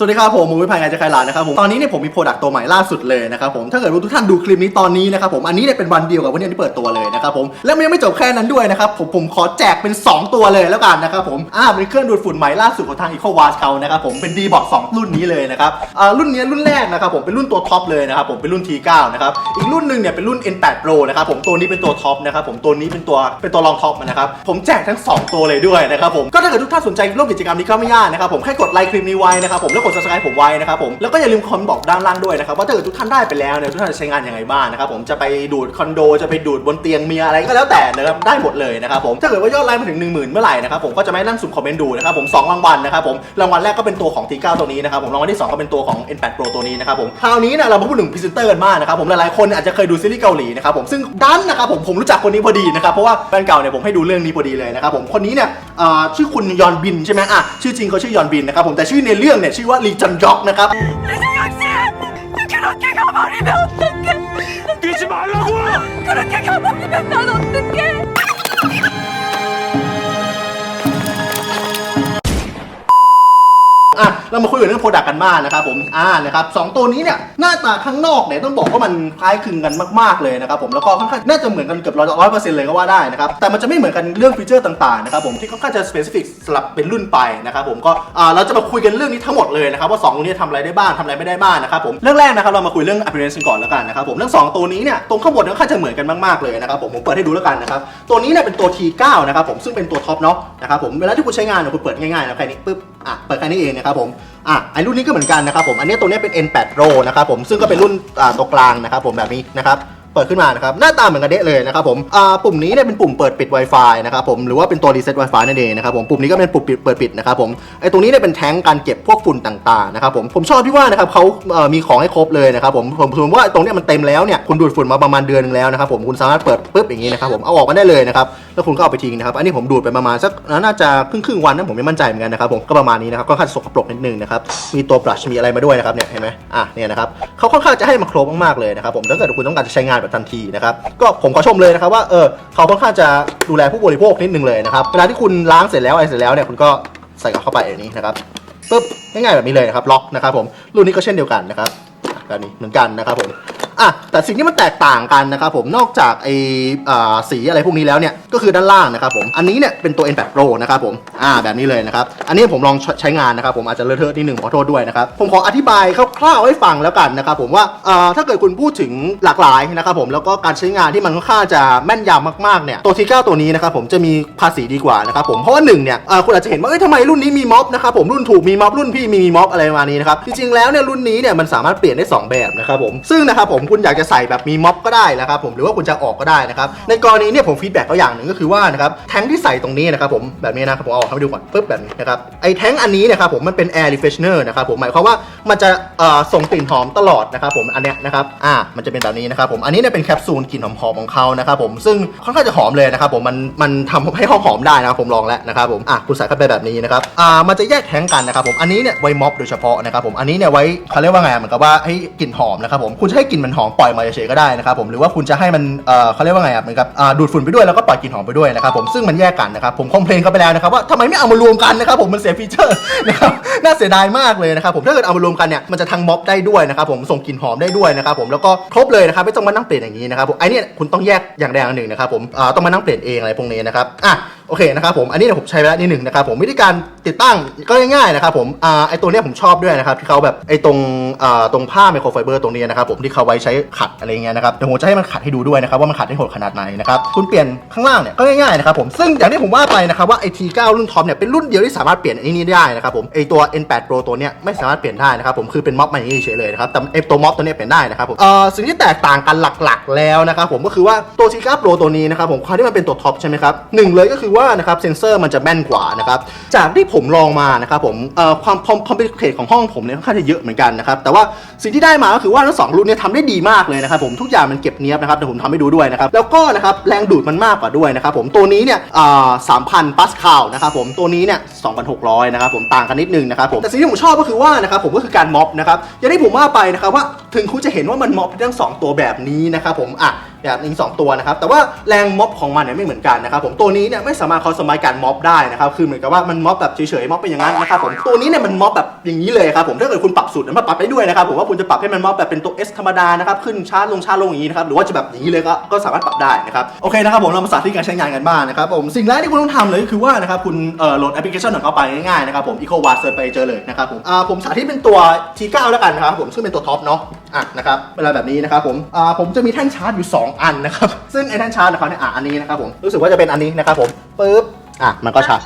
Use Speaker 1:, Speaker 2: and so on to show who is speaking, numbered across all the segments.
Speaker 1: สวัสดีครับผมผมวิพัยงานจะใครหลานนะครับผมตอนนี้เนี่ยผมมีโปรดักต์ตัวใหม่ล่าสุดเลยนะครับผมถ้าเกิดว่าทุกท่านดูคลิปนี้ตอนนี้นะครับผมอันนี้เนี่ยเป็นวันเดียวกับวันนี้ที่เปิดตัวเลยนะครับผมและมันยังไม่จบแค่นั้นด้วยนะครับผมผมขอแจกเป็น 2 ตัวเลยแล้วกันนะครับผมอ่าเป็นเครื่องดูดฝุ่นใหม่ล่าสุดของทาง Eco w a s h เขานะครับผมเป็น d b o x 2รุ่นนี้เลยนะครับอ่ารุ่นนี้รุ่นแรกนะครับผมเป็นรุ่นตัวท็อปเลยนะครับผมเป็นรุ่น T9 นะครับอีกรุ่นหนึ่งเนี่ยเป็นรุ่น N8 Pro นะครับผมตัวนี้เป็นตัวท็อปนะครับผมตัวนี้เป็นตัวเป็นตัวรองท็อปนะครับผมแจกทั้ง 2 ตัวเลยด้วยนะครับผมก็ถ้าเกิดทุกท่านสนใจร่วมกิจกรรมนี้ก็ไม่ยากนะครับผมแค่กดไลค์คลิปนี้ไว้นะครับผมแล้วกด subscribe ผมไว้นะครับผมแล้วก็อย่าลืมคอมเมนต์บอกด้านล่างด้วยนะครับว่าถ้าเกิดทุกท่านได้ไปแล้วเนี่ยทุกท่านจะใช้งานยังไงบ้างนะครับผมจะไปดูดคอนโดจะไปดูดบนเตียงเมียอะไรก็แล้วแต่นะครับได้หมดเลยนะครับผมถ้าเกิดว่ายอดไลค์มาถึง 1 0,000 เมื่อไหร่นะครับผมก็จะไม่นั่งสุ่มคอมเมนต์ดูนะครับผมสองรางวัลนะครับผมรางวัลแรกก็เป็นตัวของ T9 ตัวนี้นะครับผมรางวัลที่สองก็เป็นตัวของ N8 Pro ตัวนี้นะครับผมคราวนี้เนี่ยเรามาพูดถึงพรีเซนเตอร์กันมากนะครับผมหลายๆคนอาจจะเคยดูซีรีส์เกาหลีนะครับผมซึ่งดันนะครับผมผมรู้จักคนนี้พอดีนะครับเพราะว่าแฟนเก่าเนี่ยผมให้ดูเรื่องนี้พอดีเลยนะครับผมคนนี้เนี่ยชื่อคุณยอนบินใช่ไหมอะชื่อจริงเขาชื่อยอนบินนะครับผมแต่ชื่อในเรื่องเนี่ยชื่อว่าลีจันยอกนะครับ
Speaker 2: 그렇게 가버리면 어떡해
Speaker 3: 뛰지 말라고!
Speaker 2: 그렇게 가버리면 난 어떡해
Speaker 1: เรามาคุยกันเรื่องโปรดักต์กันบ้างนะครับผมอ่านะครับสองตัวนี้เนี่ยหน้าตาข้างนอกเนี่ยต้องบอกว่ามันคล้ายคลึงกันมากๆเลยนะครับผมแล้วก็ค่อนข้างน่าจะเหมือนกันเกือบร้อยร้อยเปอร์เซ็นต์เลยก็ว่าได้นะครับแต่มันจะไม่เหมือนกันเรื่องฟีเจอร์ต่างๆนะครับผมที่ค่อนข้างจะสเปซิฟิกสลับเป็นรุ่นไปนะครับผมก็อ่าเราจะมาคุยกันเรื่องนี้ทั้งหมดเลยนะครับว่าสองตัวนี้ทำอะไรได้บ้างทำอะไรไม่ได้บ้างนะครับผมเรื่องแรกนะครับเรามาคุยเรื่อง appearance กันก่อนแล้วกันนะครับผมเรื่องสองตัวนี้เนี่ยตรงข้างบนค่อนข้างจะเหมือนกันมากๆเลยนะครับผมผมเปิดให้ดูแล้วกันนะครับตัวนี้เนี่ยเป็นตัว T9 นะครับผมซึ่งเป็นตัวท็อปเนาะนะครับผมเวลาที่คุณใช้งานเนี่ยคุณเปิดง่ายๆนะแค่นี้ปึ๊บอะเปิดแค่นี้เองนะครับผมอะไอรุ่นนี้ก็เหมือนกันนะครับผมอันนี้ตัวนี้เป็น N8 Pro นะครับผมซึ่งก็เป็นรุ่นอ่าตัวกลางนะครับผมแบบนี้นะครับเปิดขึ้นมานะครับหน้าตาเหมือนกันเดะเลยนะครับผมอ่าปุ่มนี้เนี่ยเป็นปุ่มเปิดปิด Wi-Fi นะครับผมหรือว่าเป็นตัว reset Wi-Fi นั่นเองนะครับผมปุ่มนี้ก็เป็นปุ่มปิดเปิดปิดนะครับผมไอตรงนี้เนี่ยเป็นแท้งการเก็บพวกฝุ่นต่างๆนะครับผมผมชอบที่ว่านะครับเขาเอ่อมีของให้ครบเลยนะครับผมผมสมมติว่าตรงเนี้ยมันเต็มแล้วเนี่ยคุณดูดฝุ่นมาประมาณเดือนนึงแล้วนะครับผมคุณสามารถเปิดปุ๊บอย่างนี้นะครับผมเอาออกมาได้เลยนะครับ แล้วคุณก็เอาไปทิ้งนะครับอันนี้ผมดูดไปประมาณสักน่าจะครึ่งครึ่งวันนะผมไม่มั่นใจเหมือนกันนะครับผมก็ประมาณนี้นะครับก็ค่อนข้างสกปรกนิดนึงนะครับมีตัวบลัชมีอะไรมาด้วยนะครับเนี่ยเห็นไหมอะเนี่ยนะครับเขาค่อนข้างจะให้มาครบมากๆเลยนะครับผมถ้าเกิดคุณต้องการจะใช้งานแบบทันทีนะครับก็ผมขอชมเลยนะครับว่าเออเขาค่อนข้างจะดูแลผู้บริโภคนิดนึงเลยนะครับเวลาที่คุณล้างเสร็จแล้วอะไรเสร็จแล้วเนี่ยคุณก็ใส่กลับเข้าไปอย่างนี้นะครับปุ๊บง่ายๆแบบนี้เลยนะครับล็อกนะครับผมรุ่นนี้ก็เช่นเดียวกันนะครับแบบนี้เหมือนกันนะครับผม อะแต่สิ่งที่มันแตกต่างกันนะครับผมนอกจากไออ่าสีอะไรพวกนี้แล้วเนี่ยก็คือด้านล่างนะครับผมอันนี้เนี่ยเป็นตัว N8 Pro นะครับผมอ่าแบบนี้เลยนะครับอันนี้ผมลองใช้งานนะครับผมอาจจะเลอะเทอะนิดหนึ่งขอโทษด้วยนะครับผมขออธิบายคร่าวๆให้ฟังแล้วกันนะครับผมว่าอ่าถ้าเกิดคุณพูดถึงหลากหลายนะครับผมแล้วก็การใช้งานที่มันค่อนข้างจะแม่นยำมากๆเนี่ยตัว T9 ตัวนี้นะครับผมจะมีภาษีดีกว่านะครับผมเพราะว่าหนึ่งเนี่ยอ่าคุณอาจจะเห็นว่าเอ้ยทำไมรุ่นนี้มีม็อบนะครับผมรุ่นถูกมีม็อบรุ่นพี่มีม็อบอะไรมานี้นะครับจริงๆแล้วเนี่ยรุ่นนี้เนี่ยมันสามารถเปลี่ยนได้ 2 แบบนะครับผมซึ่งนะครับผมคุณอยากจะใส่แบบมีม็อบก็ได้นะครับผมหรือว่าคุณจะออกก็ได้นะครับในกรณีเนี่ยผมฟีดแบ็กก็อย่างหนึ่งก็คือว่านะครับแท้งที่ใส่ตรงนี้นะครับผมแบบนี้นะครับผมเอาออกให้ดูก่อนปึ๊บแบบนี้นะครับไอ้แท้งอันนี้นะครับผมมันเป็น air refreshener นะครับผมหมายความว่ามันจะเอ่อส่งกลิ่นหอมตลอดนะครับผมอันเนี้ยนะครับอ่ามันจะเป็นแบบนี้นะครับผมอันนี้เนี่ยเป็นแคปซูลกลิ่นหอมๆของเขานะครับผมซึ่งค่อนข้างจะหอมเลยนะครับผมมันมันทำให้ห้องหอมได้นะครับผมลองแล้วนะครับผมอะคุณใส่เข้าไปแบบนี้นะครับอ่ามันจะแยกแท้งกันนะครับผมอันนี้เนี่ยไว้ม็อบโดยเฉพาะนะครับผมอันนี้เนี่ยไว้เขาเรียกว่าไงเหมือนกับว่าให้กลิ่นหอมนะครับผมคุณจะให้กลิ่นมันหอมปล่อยมาเฉยๆก็ได้นะครับผมหรือว่าคุณจะให้มันเอ่อเขาเรียกว่าไงอะเหมือนกับอ่าดูดฝุ่นไปด้วยแล้วก็ปล่อยกลิ่นหอมไปด้วยนะครับผมซึ่งมันแยกกันนะครับผมคอมเพลนเขาไปแล้วนะครับว่าทำไมไม่เอามารวมกันนะครับผมมันเสียฟีเจอร์นะครับน่าเสียดายมากเลยนะครับผมถ้าเกิดเอามารวมกันเนี่ยมันจะทั้งม็อบได้ด้วยนะครับผมส่งกลิ่นหอมได้ด้วยนะครับผมแล้วก็ครบเลยนะครับไม่ต้องมานั่งเปลี่ยนอย่างนี้นะครับผมไอเนี่ยคุณต้องแยกอย่างใดอย่างหนึ่งนะครับผมอ่าต้องมานั่งเปลี่ยนเองอะไรพวกนี้นะครับอะ โอเคนะครับผมอันนี้เดี๋ยผมใช้ไปแล้วนิดหนึ่งนะครับผมวิธีการติดตั้งก็ง่ายๆนะครับผมอ่าไอตัวเนี้ยผมชอบด้วยนะครับที่เขาแบบไอตรงอ่าตรงผ้าไมโครไฟเบอร์ตรงนี้นะครับผมที่เขาไว้ใช้ขัดอะไรเงี้ยนะครับเดี๋ยวผมจะให้มันขัดให้ดูด้วยนะครับว่ามันขัดได้โหดขนาดไหนนะครับคุณเปลี่ยนข้างล่างเนี่ยก็ง่ายๆนะครับผมซึ่งอย่างที่ผมว่าไปนะครับว่าไอทีเก้ารุ่นท็อปเนี่ยเป็นรุ่นเดียวที่สามารถเปลี่ยนไอ้นี่ได้นะครับผมไอตัว N8 Pro ตัวเนี้ยไม่สามารถเปลี่ยนได้นะครับผมคือเป็นม็อบมาอย่างนี้เฉยเลยนะครับแต่ไอตัวม็อบตัวเนี้ยเปลี่ยนได้นะครับผมเอ่อสิ่งที่แตกต่างกันหลักๆ แล้วนะครับผมก็คือว่าตัว T9 Pro ตัวนี้นะครับผมความที่มันเป็นตัวท็อปใช่ไหมครับหนึ่งเลยก็คือว่านะครับเซนเซอร์มันจะแม่นกว่านะครับจากที่ผมลองมานะครับผมเอ่อความคอมพิวเตอร์ของห้องผมเนี่ยค่อนข้างจะเยอะเหมือนกันนะครับแต่ว่าสิ่งที่ได้มาก็คือว่าทั้งสองรุ่นเนี่ยทำได้ดีมากเลยนะครับผมทุกอย่างมันเก็บเนี้ยบนะครับเดี๋ยวผมทำให้ดูด้วยนะครับแล้วก็นะครับแรงดูดมันมากกว่าด้วยนะครับผมตัวนี้เนี่ยอ่าสามพันปาสคาลนะครับผมตัวนี้เนี่ยสองพันหกร้อยนะครับผมต่างกันนิดนึงนะครับผมแต่สิ่งที่ผมชอบก็คือว่านะครับผมก็คือการม็อบนะครับอย่างที่ผมว่าไปนะครับว่าถึงคุณจะเห็นว่ามันม็อบทั้งสองตัวแบบนี้นะครับผมอะแบบนี้สองตัวนะครับแต่ว่าแรงม็อบของมันเนี่ยไม่เหมือนกันนะครับผมตัวนี้เนี่ยไม่สามารถคอสมัยการม็อบได้นะครับคือเหมือนกับว่ามันม็อบแบบเฉยๆม็อบเป็นอย่างนั้นนะครับผมตัวนี้เนี่ยมันม็อบแบบอย่างนี้เลยครับผมถ้าเกิดคุณปรับสูตรมันปรับได้ด้วยนะครับผมว่าคุณจะปรับให้มันม็อบแบบเป็นตัว S ธรรมดานะครับขึ้นชาร์จลงชาร์จลงอย่างนี้นะครับหรือว่าจะแบบอย่างนี้เลยก็ก็สามารถปรับได้นะครับโอเคนะครับผมเรามาสาธิตการใช้งานกันบ้างนะครับผมสิ่งแรกที่คุณต้องทำเลยก็คือว่านะครับคุณเอ่อโหลดแอปพลิเคชันของเขาไปง่ายๆนะครับผม EcoWatch เสิร์ชไปเจอเลยนะครับผมอ่าผมสาธิตเป็นตัว T9 แล้วกันนะครับผมซึ่งเป็นตัวท็อปเนาะ อะนะครับเวลาแบบนี้นะครับผมอ่าผมจะมีแท่นชาร์จอยู่ 2 อันนะครับซึ่งไอ้แท่นชาร์จของเขาเนี่ยอะอันนี้นะครับผมรู้สึกว่าจะเป็นอันนี้นะครับผมปึ๊บอะมันก็ชาร์จ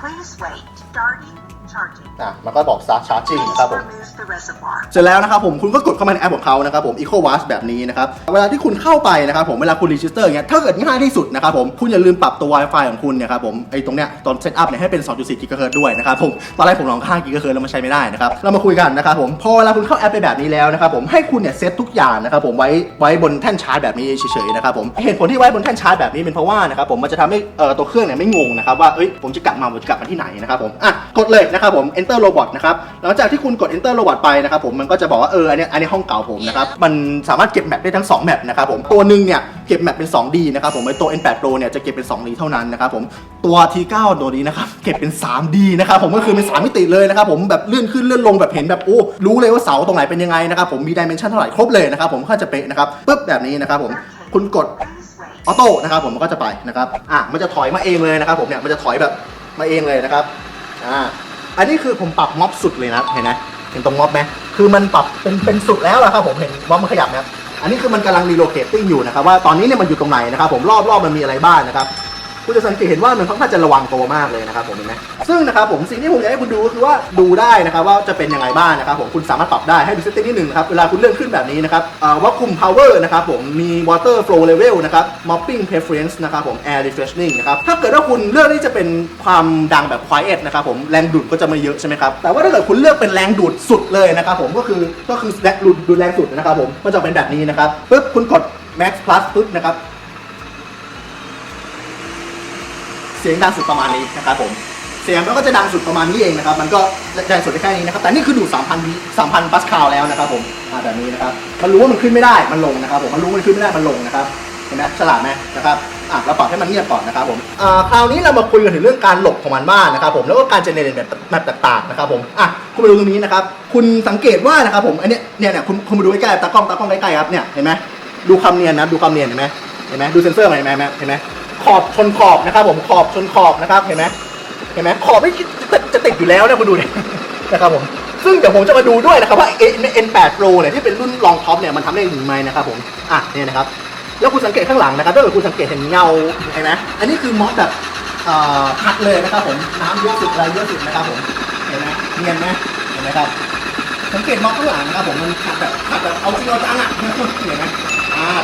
Speaker 4: Please wait. Starting charging.
Speaker 1: อะมันก็บอก start charging นะครับผม
Speaker 4: removes the reservoir.
Speaker 1: เสร็จแล้วนะครับผมคุณก็กดเข้ามาในแอปของเขานะครับผม EcoWatch แบบนี้นะครับ เวลาที่คุณเข้าไปนะครับผมเวลาคุณรีจิสเตอร์อย่างเงี้ยถ้าเกิดง่ายที่สุดนะครับผมคุณอย่าลืมปรับตัว Wi-Fi ของคุณเนี่ยครับผมไอ้ตรงเนี้ยตอนเซตอัพเนี่ยให้เป็น 2.4 GHz ด้วยนะครับผมตอนแรกผมลอง5 GHz แล้วมันใช้ไม่ได้นะครับเรามาคุยกันนะครับผมพอเวลาคุณเข้าแอปไปแบบนี้แล้วนะครับผมให้คุณเนี่ยเซตทุกอย่างนะครับผมไว้ไว้บนแท่นชาร์จแบบนี้เฉยๆนะครับผมเหตุผลที่ไว้บนแท่นชาร์จแบบนี้เป็นเพราะว่านะครับผมมันจะทำให้เอ่อตัวเครื่องเนี่ยไม่งงนะครับว่าเอ้ยผมจะกลับมาผมจะกลับมาที่ไหนนะครับผมอะกดเลยนะครับผม enter robot นะครับหลังจากที่คุณกด enter robot ไปนะครับผมมันก็จะบอกว่าเอออันเนี้ยอันนี้ห้องเก่าผมนะครับมันสามารถเก็บแมปได้ทั้ง2แมปนะครับผมตัวหนึ่งเนี่ยเก็บแมปเป็น 2D นะครับผมไอตัว N8 Pro เนี่ยจะเก็บเป็น 2D เท่านั้นนะครับผมตัว T9 ตัวนี้นะครับเก็บเป็น 3D นะครับผมก็คือเป็น 3 มิติเลยนะครับผมแบบเลื่อนขึ้นเลื่อนลงแบบเห็นแบบโอ้รู้เลยว่าเสาตรงไหนเป็นยังไงนะครับผมมีดิเมนชันเท่าไหร่ครบเลยนะครับผมก็จะเป๊ะนะครับปึ๊บแบบนี้นะครับผมคุณกด
Speaker 4: Please wait.
Speaker 1: ออโต้นะครับผมมันก็จะไปนะครับอะมันจะถอยมาเองเลยนะครับผมเนี่ยมันจะถอยแบบมาเองเลยนะครับอ่า อันนี้คือผมปรับม็อบสุดเลยนะเห็นไหมเห็นตรงม็อบไหมคือมันปรับเป็นเป็นสุดแล้วอะครับผมเห็นม็อบมันขยับนะครับอันนี้คือมันกำลังรีโลเคตติ้งอยู่นะครับว่าตอนนี้เนี่ยมันอยู่ตรงไหนนะครับผมรอบรอบมันมีอะไรบ้างนะครับ คุณจะสังเกตเห็นว่ามันค่อนข้างจะระวังตัวมากเลยนะครับผมเห็นไหมซึ่งนะครับผมสิ่งที่ผมอยากให้คุณดูก็คือว่าดูได้นะครับว่าจะเป็นยังไงบ้างนะครับผมคุณสามารถปรับได้ให้ดูเซตติ้งนิดหนึ่งครับเวลาคุณเลื่อนขึ้นแบบนี้นะครับว่าคุม power นะครับผมมี water flow level นะครับ mopping preference นะครับผม air refreshing นะครับถ้าเกิดว่าคุณเลือกที่จะเป็นความดังแบบ quiet นะครับผมแรงดูดก็จะไม่เยอะใช่ไหมครับแต่ว่าถ้าเกิดคุณเลือกเป็นแรงดูดสุดเลยนะครับผมก็คือก็คือแรงดูดดูแรงสุดนะครับผมมันจะเป็นแบบนี้นะครับปึ๊บคุณกด max plus ปึ๊บนะครับ เสียงดังสุดประมาณนี้นะครับผม เสียงมันก็จะดังสุดประมาณนี้เองนะครับ มันก็แรงสุดได้แค่นี้นะครับ แต่นี่คือดูด3,000 3,000ปัสคาลแล้วนะครับผมอ่าแบบนี้นะครับ มันรู้ว่ามันขึ้นไม่ได้ มันลงนะครับผม มันรู้ว่ามันขึ้นไม่ได้ มันลงนะครับ เห็นไหมฉลาดไหมนะครับอะเราปรับให้มันเงียบก่อนนะครับผมอ่าคราวนี้เรามาคุยกันถึงเรื่องการหลบของมันบ้างนะครับผมแล้วก็การเจเนเรตแบบแบบต่างๆนะครับผมอะคุณมาดูตรงนี้นะครับ คุณสังเกตว่านะครับผมอันเนี้ยเนี่ยเนี่ยคุณคุณมาดูใกล้ๆตากล้องตากล้องใกล้ๆครับเนี่ยเห็นไหมดูความเนียนนะดูความเนียนเห็นไหมเห็นไหมดูเซนเซอร์มันเห็นไหมเห็นไหม ขอบชนขอบนะครับ ผมขอบชนขอบนะครับเห็นไหมเห็นไหมขอบไม่จะจะติดอยู่แล้วนะคุณดูดินะครับผมซึ่งเดี๋ยวผมจะมาดูด้วยนะครับว่า N8 Pro เนี่ยที่เป็นรุ่นรองท็อปเนี่ยมันทำได้หรือไม่นะครับผมอะเนี่ยนะครับแล้วคุณสังเกตข้างหลังนะครับถ้าเกิดคุณสังเกตเห็นเงาเห็นไหมอันนี้คือมอบแบบเอ่อคัดเลยนะครับผมน้ำเยอะสุดอะไรเยอะสุดนะครับผมเห็นไหมเนียนไหมเห็นไหมครับสังเกตมอบข้างหลังนะครับผมมันขัดแบบขัดแบบเอาจริงเอาจังอะเห็นไหม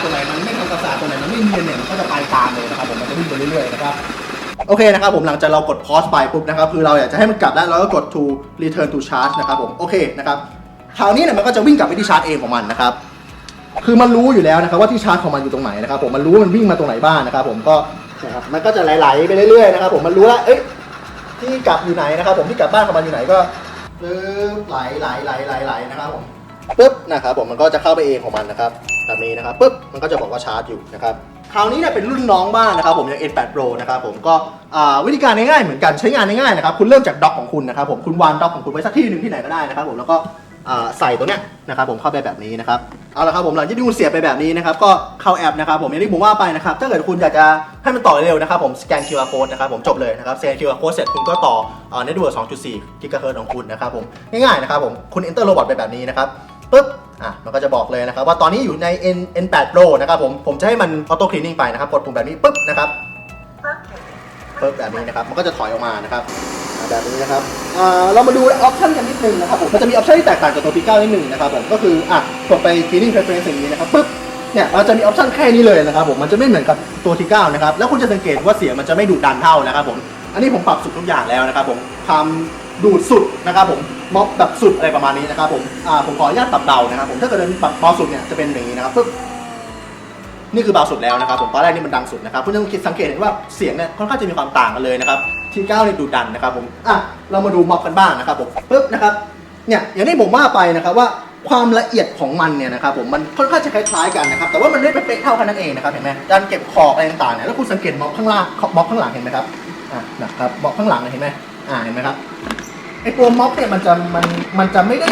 Speaker 1: ตัวไหนมันไม่ทำความสะอาดตัวไหนมันไม่เนียนเนี่ยมันก็จะไปตามเลยนะครับผมมันจะวิ่งไปเรื่อยๆนะครับโอเคนะครับผมหลังจากเรากด pause ไปปุ๊บนะครับคือเราอยากจะให้มันกลับแล้วเราก็กด to return to charge นะครับผมโอเคนะครับคราวนี้เนี่ยมันก็จะวิ่งกลับไปที่ชาร์จเองของมันนะครับคือมันรู้อยู่แล้วนะครับว่าที่ชาร์จของมันอยู่ตรงไหนนะครับผมมันรู้มันวิ่งมาตรงไหนบ้างนะครับผมก็นะครับมันก็จะไหลๆไปเรื่อยๆนะครับผมมันรู้แล้วเอ้ยที่กลับอยู่ไหนนะครับผมที่กลับบ้านของมันอยู่ไหนก็ปึ๊บไหลไหลไหลไหลไหลนะครับผม ปึ๊บนะครับผมมันก็จะเข้าไปเองของมันนะครับแบบนี้นะครับปึ๊บมันก็จะบอกว่าชาร์จอยู่นะครับคราวนี้เนี่ยเป็นรุ่นน้องบ้างนะครับผมอย่าง N8 Pro นะครับผมก็วิธีการง่ายๆเหมือนกันใช้งานง่ายๆนะครับคุณเริ่มจากด็อกของคุณนะครับผมคุณวางด็อกของคุณไว้สักที่หนึ่งที่ไหนก็ได้นะครับผมแล้วก็ใส่ตัวเนี้ยนะครับผมเข้าไปแบบนี้นะครับเอาละครับผมหลังจากที่คุณเสียบไปแบบนี้นะครับก็เข้าแอปนะครับผมอย่างที่ผมว่าไปนะครับถ้าเกิดคุณอยากจะให้มันต่อเร็วนะครับผมสแกน QR code นะครับผมจบเลยนะครับสแกน QR code เสร็จคุณก็ต่ออ่า network 2.4 GHz ของคุณนะครับผมง่ายๆนะครับผมคุณ enter robot ไปแบบนี้นะครับ ปุ๊บอะมันก็จะบอกเลยนะครับว่าตอนนี้อยู่ใน N N8 Pro นะครับผมผมจะให้มัน auto cleaning ไปนะครับกดปุ่มแบบนี้ปุ๊บนะครับ
Speaker 4: Located.
Speaker 1: ปึ๊บแบบนี้นะครับมันก็จะถอยออกมานะครับอ่าแบบนี้นะครับอ่าเรามาดูออปชันกันนิดนึงนะครับผมมันจะมีออปชันที่แตกต่างจากตัว P9 นิดนึงนะครับผมก็คืออะกดไป cleaning preference อย่างนี้นะครับปึ๊บเนี่ยเราจะมีออปชันแค่นี้เลยนะครับผมมันจะไม่เหมือนกับตัว T9 นะครับแล้วคุณจะสังเกตว่าเสียงมันจะไม่ดุดันเท่านะครับผมอันนี้ผมปรับสุดทุกอย่างแล้วนะครับผมความดูดสุดนะครับผม ม็อบแบบสุดอะไรประมาณนี้นะครับผมอ่าผมขออนุญาตปรับเบานะครับผมถ้าเกิดเป็นปรับเบาสุดเนี่ยจะเป็นอย่างนี้นะครับปึ๊บนี่คือเบาสุดแล้วนะครับผมตอนแรกนี่มันดังสุดนะครับคุณต้องคิดสังเกตเห็นว่าเสียงเนี่ยค่อนข้างจะมีความต่างกันเลยนะครับทีเก้าเนี่ยดูดันนะครับผมอะเรามาดูม็อบกันบ้างนะครับผมปึ๊บนะครับเนี่ยอย่างที่ผมว่าไปนะครับว่าความละเอียดของมันเนี่ยนะครับผมมันค่อนข้างจะคล้ายๆกันนะครับแต่ว่ามันไม่เป๊ะเท่ากันนั่นเองนะครับเห็นไหมการเก็บขอบอะไรต่างๆเนี่ยแล้วคุณสังเกตม็อบข้างล่างม็อบข้างหลังเห็นไหมครับอะนะครับม็อบข้างหลังเห็นไหมอ่าเห็นไหมครับ ไอตัวม็อบเนี่ยมันจะมันมันจะไม่ได้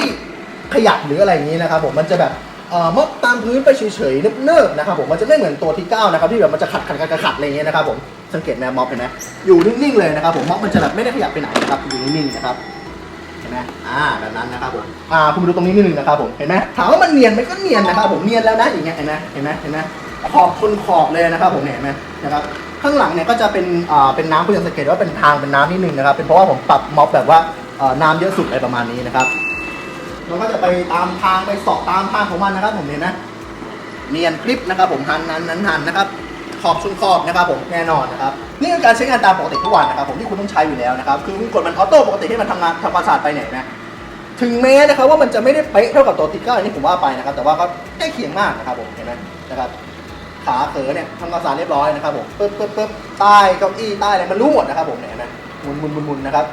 Speaker 1: ขยับหรืออะไรอย่างนี้นะครับผมมันจะแบบเอ่อม็อบตามพื้นไปเฉยๆเนิบๆนะครับผมมันจะไม่เหมือนตัวที่9นะครับที่แบบมันจะขัดขัดขัดขัดขัดอะไรอย่างเงี้ยนะครับผมสังเกตไหมม็อบเห็นไหมอยู่นิ่งๆเลยนะครับผมม็อบมันจะแบบไม่ได้ขยับไปไหนนะครับอยู่นิ่งๆนะครับเห็นไหมอ่าแบบนั้นนะครับผมอ่าคุณดูตรงนี้นิดนึงนะครับผมเห็นไหมถามว่ามันเนียนไหมก็เนียนนะครับผมเนียนแล้วนะอย่างเงี้ยเห็นไหมเห็นไหมเห็นไหมขอบชนขอบเลยนะครับผมเห็นไหมนะครับข้างหลังเนี่ยก็จะเป็นอ่าเป็นน้ำคุณจะสังเกตว่าเป็นทางเป็นน้ำนิดนึงนะครับเป็นเพราะว่าผมปรับม็อบแบบว่า น้ำเยอะสุดอะไรประมาณนี้นะครับมันก็จะไปตามทางไปสาะตามทางของมันนะครับ ผมเห็นไหมเนียนคลิปนะครับ ผมหันนั้นนั้นหันนะครับขอบชนขอบนะครับผมแน่นอนนะครับนี่คือการใช้งานตามปกติทุกวันนะครับผมที่คุณต้องใช้อยู่แล้วนะครับคือคุณกดมันออโต้ปกติให้มันทำงานทำความสะอาดไปเนี่ยนะถึงแม้นะครับว่ามันจะไม่ได้เป๊ะเท่ากับตัวทิกเกอร์อันนี้ผมว่าไปนะครับ แต่ว่าก็ใกล้เคียงมากนะครับผมเห็นไหมนะครับขาเขอเนี่ยทำความสะอาดเรียบร้อยนะครับผมปึ๊บปึ๊บปึ๊บใต้เก้าอี้ใต้อะไรมันรู้หมดนะครับผมเนี่ยเห็นไหมหมุนหมุนหมุนหมุนนะครับ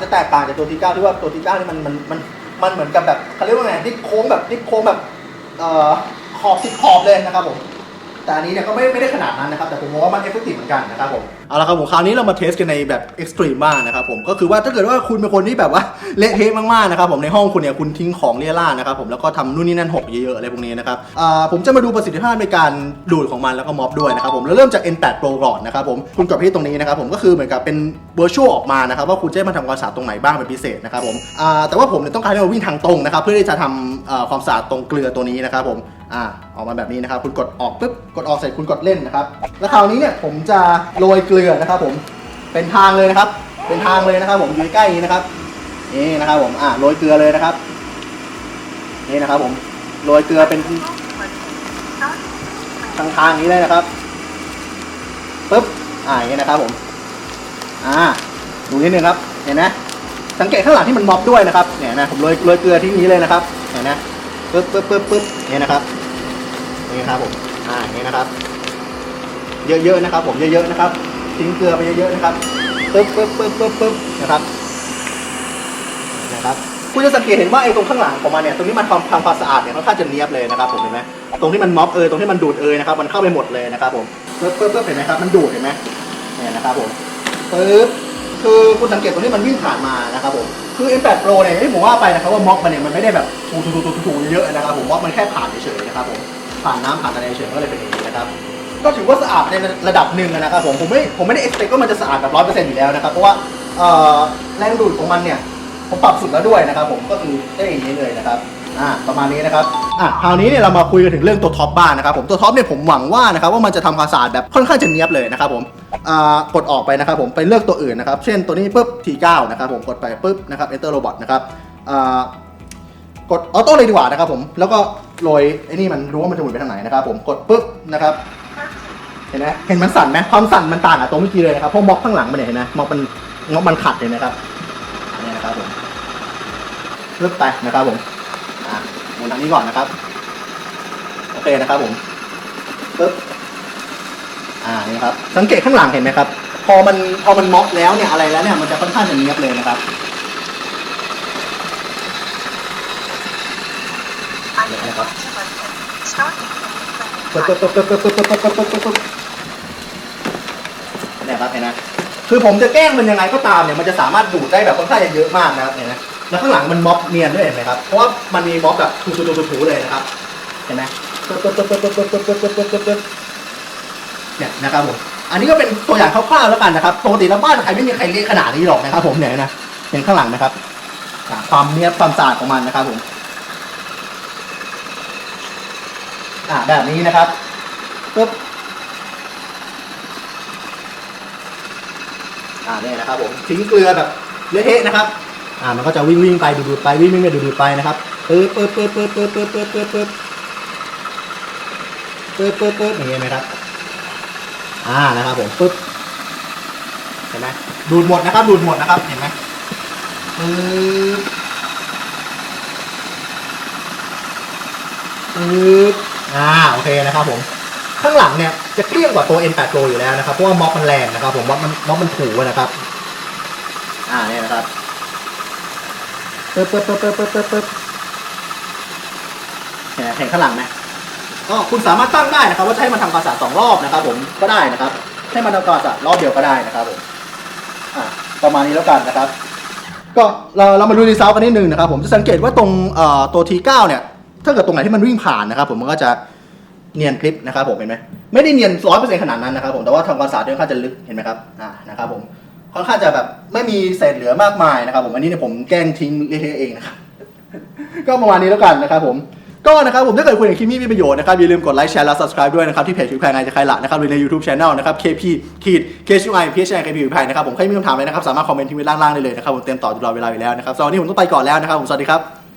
Speaker 1: จะแตกต่างจากตัวทีเก้าที่ว่าตัวทีเก้านี่มันมันมันมันเหมือนกับแบบเขาเรียกว่าไงดิฟโค้งแบบดิฟโค้งแบบเอ่อขอบติดขอบเลยนะครับผม แต่อันนี้เนี่ยก็ไม่ไม่ได้ขนาดนั้นนะครับ แต่ผมมองว่ามันเอฟเฟกติฟเหมือนกันนะครับผม เอาละครับผมคราวนี้เรามาเทสกันในแบบเอ็กซ์ตรีมบ้างนะครับผม ก็คือว่าถ้าเกิดว่าคุณเป็นคนที่แบบว่าเละเทะมากๆนะครับผมในห้องคุณเนี่ยคุณทิ้งของเลี่ยล่านะครับผมแล้วก็ทำนู่นนี่นั่นหกเยอะๆอะไรพวกนี้นะครับอ่าผมจะมาดูประสิทธิภาพในการดูดของมันแล้วก็ม็อบด้วยนะครับผมแล้วเริ่มจาก N8 Pro ก่อนนะครับผมคุณกดไปที่ตรงนี้นะครับผมก็คือเหมือนกับเป็นเวอร์ชวลออกมานะครับว่าคุณจะมาทำความสะอาดตรงไหนบ้างเป็นพิเศษนะครับผมอ่าแต่ว่าผมเนี่ยต้องการให้มันวิ่งทางตรงนะครับเพื่อที่จะทำความสะอาดตรงเกลือตัวนี้นะครับผมอ่าออกมาแบบนี้นะครับ คุณกดออกปุ๊บ กดออกเสร็จคุณกดเล่นนะครับ แล้วคราวนี้เนี่ยผมจะโรยเกลือนะครับ ผม เป็นทางเลยนะครับ เป็นทางเลยนะครับ ผมอยู่ใกล้นี้นะครับ นี่นะครับ ผม อ่าโรยเกลือเลยนะครับ นี่นะครับ ผม โรยเกลือเป็นทางทางนี้เลยนะครับปุ๊บ อ่าอย่างนี้นะครับ ผม อ่า ดูนิดนึงครับ เห็นไหมสังเกตข้างหลังที่มันม็อบด้วยนะครับ เนี่ยนะ ผมโรยโรยเกลือที่นี้เลยนะครับ เห็นไหม ปึ๊บปึ๊บปึ๊บปึ๊บเนี่ยนะครับนี่ครับผมอ่าอย่างนี้นะครับ เยอะๆนะครับ ผมเยอะๆนะครับทิ้งเกลือไปเยอะๆนะครับปึ๊บปึ๊บปึ๊บปึ๊บปึ๊บนะครับนะครับคุณจะสังเกตเห็นว่าไอ้ตรงข้างหลังของมันเนี่ยตรงนี้มันทำทำความสะอาดเนี่ยค่อนข้างจะเนียบเลยนะครับผมเห็นไหมตรงที่มันม็อบเอยตรงที่มันดูดเอยนะครับมันเข้าไปหมดเลยนะครับผมปึ๊บปึ๊บปึ๊บเห็นไหมครับมันดูดเห็นไหมเนี่ยนะครับผมปึ๊บคือคุณสังเกตตรงที่มันวิ่งผ่านมานะครับผม คือ M8 Pro เนี่ยที่ผมว่าไปนะครับว่าม็อกมันเนี่ยมันไม่ได้แบบถูถูถูถูถูเยอะนะครับผมม็อกมันแค่ผ่านเฉยๆนะครับผมผ่านน้ำผ่านอะไรเฉยๆก็เลยเป็นอย่างนี้นะครับก็ถือว่าสะอาดในระดับหนึ่งนะครับผมผมไม่ผมไม่ได้ expect ว่ามันจะสะอาดแบบร้อยเปอร์เซ็นต์อยู่แล้วนะครับเพราะว่าแรงดูดของมันเนี่ยผมปรับสุดแล้วด้วยนะครับผมก็คือได้อย่างนี้เลยนะครับอ่าประมาณนี้นะครับ อะคราวนี้เนี่ยเรามาคุยกันถึงเรื่องตัวท็อปบ้างนะครับผมตัวท็อปเนี่ยผมหวังว่านะครับว่ามันจะทำความสะอาดแบบค่อนข้างจะเนียบเลยนะครับผมอ่ากดออกไปนะครับผมไปเลือกตัวอื่นนะครับเช่นตัวนี้ปุ๊บ T9 นะครับผมกดไปปุ๊บนะครับ Enter Robot นะครับอ่ากดออโต้เลยดีกว่านะครับผมแล้วก็โรยไอ้นี่มันรู้ว่ามันจะหมุนไปทางไหนนะครับผมกดปุ๊บนะครับเห็นไหมเห็นมันสั่นไหมความสั่นมันต่างกับตัวเมื่อกี้เลยนะครับเพราะม็อกข้างหลังมันเนี่ยเห็นไหมม็อกมันม็อกมันขัดเลยนะครับนนี้นะครับผมเลือกไปนะครับผมอ่ นทางนี้ก่อนนะครับ โอเคนะครับผมปึ๊บอ่านี่ครับ สังเกตข้างหลังเห็นไหมครับ พอมันพอมันม็อกแล้วเนี่ยอะไรแล้วเนี่ยมันจะค่อนข้างจะเนียบเลยนะครับ
Speaker 4: I am going to locate starting from
Speaker 1: ปึ๊บปึ๊บปึ๊บปึ๊บปึ๊บปึ๊บปึ๊บปึ๊บปึ๊บปึ๊บเนี่ยครับเห็นไหมคือผมจะแกล้งมันยังไงก็ตามเนี่ยมันจะสามารถดูดได้แบบค่อนข้างจะเยอะมากนะครับเห็นไหม แล้วข้างหลังมันม็อบเนียนด้วยเห็นไหมครับ เพราะว่ามันมีม็อบแบบถูๆๆๆเลยนะครับ เห็นไหมเนี่ยนะครับผม อันนี้ก็เป็นตัวอย่างคร่าวๆแล้วกันนะครับ ปกติแล้วบ้านใครไม่มีใครเรียกขนาดนี้หรอกนะครับ ผมเนี่ยนะ เห็นข้างหลังนะครับ ความเนียบความสะอาดของมันนะครับ ผม อ่าแบบนี้นะครับปึ๊บอ่าเนี่ยนะครับผมทิ้งเกลือแบบเละเทะนะครับ อ่ามันก็จะวิ่งวิ่งไปดูดไปวิ่งวิ่งไปดูดไปนะครับปึ๊บปึ๊บปึ๊บปึ๊บปึ๊บปึ๊บปึ๊บปึ๊บปึ๊บปึ๊บปึ๊บปึ๊บอย่างเงี้ยนะครับอ่านะครับผมปึ๊บเห็นไหมดูดหมดนะครับดูดหมดนะครับเห็นไหมปึ๊บปึ๊บอ่าโอเคนะครับผมข้างหลังเนี่ยจะเกลี้ยงกว่าตัว N8 Pro อยู่แล้วนะครับเพราะว่าม็อบมันแรงนะครับผมม็อบมันม็อบมันถูนะครับอ่าเนี่ยนะครับ ปึ๊บปึ๊บปึ๊บปึ๊บปึ๊บปึ๊บปึ๊บเห็นไหมเห็นข้างหลังไหมก็คุณสามารถตั้งได้นะครับ ว่าจะให้มันทำความสะอาดสองรอบนะครับ ผมก็ได้นะครับ ให้มันทำความสะอาดรอบเดียวก็ได้นะครับผมอะประมาณนี้แล้วกันนะครับ ก็เราเรามาดูรีซาวกันนิดนึงนะครับ ผมจะสังเกตว่าตรงเอ่อตัว T9 เนี่ย ถ้าเกิดตรงไหนที่มันวิ่งผ่านนะครับ ผมมันก็จะเนียนคลิปนะครับผมเห็นไหมไม่ได้เนียนร้อยเปอร์เซ็นต์ขนาดนั้นนะครับผมแต่ว่าทำความสะอาดค่อนข้างจะลึกเห็นไหมครับอ่านะครับผม ค่อนข้างจะแบบไม่มีเศษเหลือมากมายนะครับผมอันนี้เนี่ยผมแกล้งทิ้งเละๆเองนะครับ ก็ประมาณนี้แล้วกันนะครับผมก็นะครับผมถ้าเกิดคุณเห็นคลิปนี้มีประโยชน์นะครับอย่าลืมกดไลค์แชร์และ subscribe ด้วยนะครับที่เพจคิวแพงไงจะใครละนะครับหรือใน YouTube Channel นะครับ KP ขีด KHI PHI KP คิวแพงนะครับผมใครมีคำถามอะไรนะครับสามารถคอมเมนต์ทิ้งไว้ล่างๆได้เลยนะครับผมเต็มตอบตลอดเวลาอยู่แล้วนะครับสำหรับวันนี้ผมต้องไปก่อนแล้วนะครับผมสวัสดีครับ